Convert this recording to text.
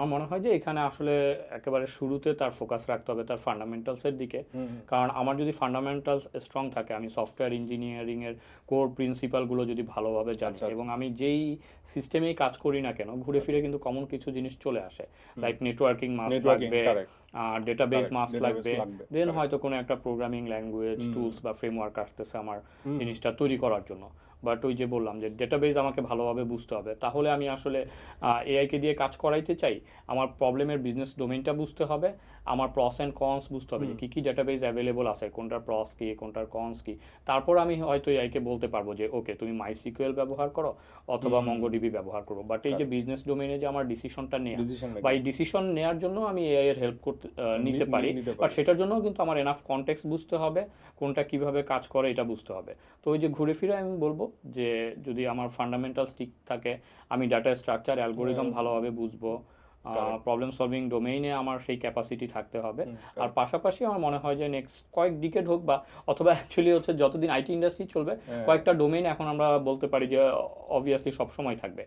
আমার মনে হয় যে এখানে আসলে একেবারে শুরুতে তার ফোকাস রাখতে হবে তার ফান্ডামেন্টালসের দিকে। কারণ আমার যদি ফান্ডামেন্টালস স্ট্রং থাকে আমি সফটওয়্যার ইঞ্জিনিয়ারিং এর কোর প্রিন্সিপালগুলো যদি ভালোভাবে জানি আচ্ছা, আচ্ছা। এবং আমি যেই সিস্টেমেই কাজ করি না কেন ঘুরে ফিরে কিন্তু কমন কিছু জিনিস চলে আসে। লাইক নেটওয়ার্কিং মাস নেটওয়ার্কিং লাগবে ডেটাবেস Correct, মাস লাগবে। লাগবে, দেন হয়তো কোনো একটা প্রোগ্রামিং ল্যাঙ্গুয়েজ টুলস বা ফ্রেমওয়ার্ক আসতেছে আমার জিনিসটা তৈরি করার জন্য। বাট ওই যে বললাম যে ডেটাবেস আমাকে ভালোভাবে বুঝতে হবে। তাহলে আমি আসলে এআইকে দিয়ে কাজ করাইতে চাই আমার প্রবলেমের বিজনেস ডোমেইনটা বুঝতে হবে আমার প্রস অ্যান্ড কনস বুঝতে হবে যে কী কী ডেটাবেস অ্যাভেলেবল আছে কোনটার প্রস কি কোনটার কনস কি। তারপর আমি হয়তো এআইকে বলতে পারব যে ওকে তুমি মাইসিকিউএল ব্যবহার করো অথবা। মঙ্গোডিবি ব্যবহার করো। বাট এই যে বিজনেস ডোমেনে যে আমার ডিসিশনটা নেওয়া বা এই ডিসিশন নেওয়ার জন্য আমি এআই এর হেল্প করতে নিতে পারি। বাট সেটার জন্য কিন্তু আমার এনাফ কনটেক্সট বুঝতে হবে কোনটা কীভাবে কাজ করে এটা বুঝতে হবে। তো ওই যে ঘুরে ফিরে আমি বলব যে যদি আমার ফান্ডামেন্টাল স্টিক থাকে আমি ডাটা স্ট্রাকচার অ্যালগোরিদম ভালোভাবে বুঝব. প্রবলেম সলভিং ডোমেইনে আমার সেই ক্যাপাসিটি থাকতে হবে আর পাশাপাশি আমার মনে হয় যে নেক্সট কয়েক ডিকেট হোক বা অথবা অ্যাকচুয়ালি হচ্ছে যতদিন আইটি ইন্ডাস্ট্রি চলবে হ্যাঁ। কয়েকটা ডোমেইন এখন আমরা বলতে পারি যে অবভিয়াসলি সবসময় থাকবে